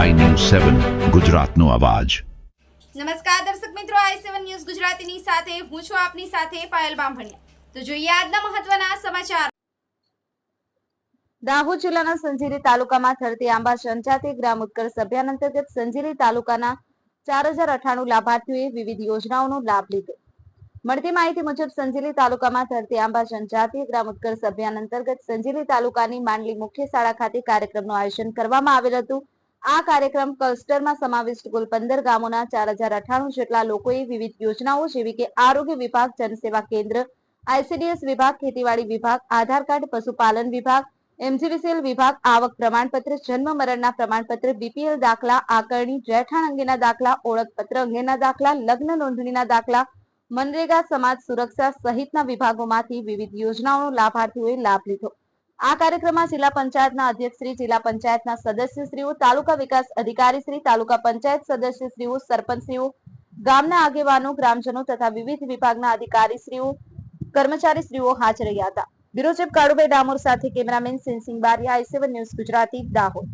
સેવન ગુજરાતનો અવાજ. નમસ્કાર દર્શક મિત્રો આઈ સેવન ન્યૂઝ ગુજરાતીની સાથે હું છું આપની સાથે પાયલ બામભણિયા. તો જોઈએ આજના મહત્વના સમાચાર. દાહોદ જિલ્લાના સંજીરી તાલુકામાં થરતી આંબા સંચાતી ગ્રામ ઉત્કર્ષ અભિયાન અંતર્ગત સંજીરી તાલુકાના ચાર હજાર અઠાણું લાભાર્થીઓએ વિવિધ યોજનાઓનો લાભ લીધો. મળતી માહિતી મુજબ સંજીલી તાલુકામાં ધરતી આંબા જનજાતીય ગ્રામ ઉત્કર્ષ અભિયાન અંતર્ગત સંજીલી તાલુકાની માંડલી મુખ્ય શાળા ખાતે કાર્યક્રમનું આયોજન કરવામાં આવેલ હતું. આ કાર્યક્રમ ક્લસ્ટરમાં સમાવિષ્ટ કુલ પંદર ગામોના ચાર હજાર અઠાણું જેટલા લોકોએ વિવિધ યોજનાઓ જેવી કે આરોગ્ય વિભાગ, જનસેવા કેન્દ્ર, આઈસીડીએસ વિભાગ, ખેતીવાડી વિભાગ, આધાર કાર્ડ, પશુપાલન વિભાગ, એમજીવીસીએલ વિભાગ, આવક પ્રમાણપત્ર, જન્મ મરણના પ્રમાણપત્ર, બીપીએલ દાખલા, આકારણી રહેઠાણ અંગેના દાખલા, ઓળખપત્ર અંગેના દાખલા, લગ્ન નોંધણીના દાખલા, મનરેગા સમાજ સુરક્ષા સહિતના વિભાગોમાંથી વિવિધ યોજનાઓનો લાભાર્થીઓએ લાભ લીધો. આ કાર્યક્રમમાં જિલ્લા પંચાયતના અધ્યક્ષશ્રી જિલ્લા પંચાયતના સદસ્યશ્રીઓ, તાલુકા વિકાસ અધિકારીશ્રી તાલુકા પંચાયત સદસ્યશ્રીઓ, સરપંચશ્રીઓ, ગામના આગેવાનો, ગ્રામજનો તથા વિવિધ વિભાગના અધિકારીશ્રીઓ, કર્મચારીશ્રીઓ હાજર રહ્યા હતા. બ્યુરો ચીફ કાળુભાઈ ડામોર સાથે cameraman સિંહસિંહ Bariya, I news Gujarati, Dahod.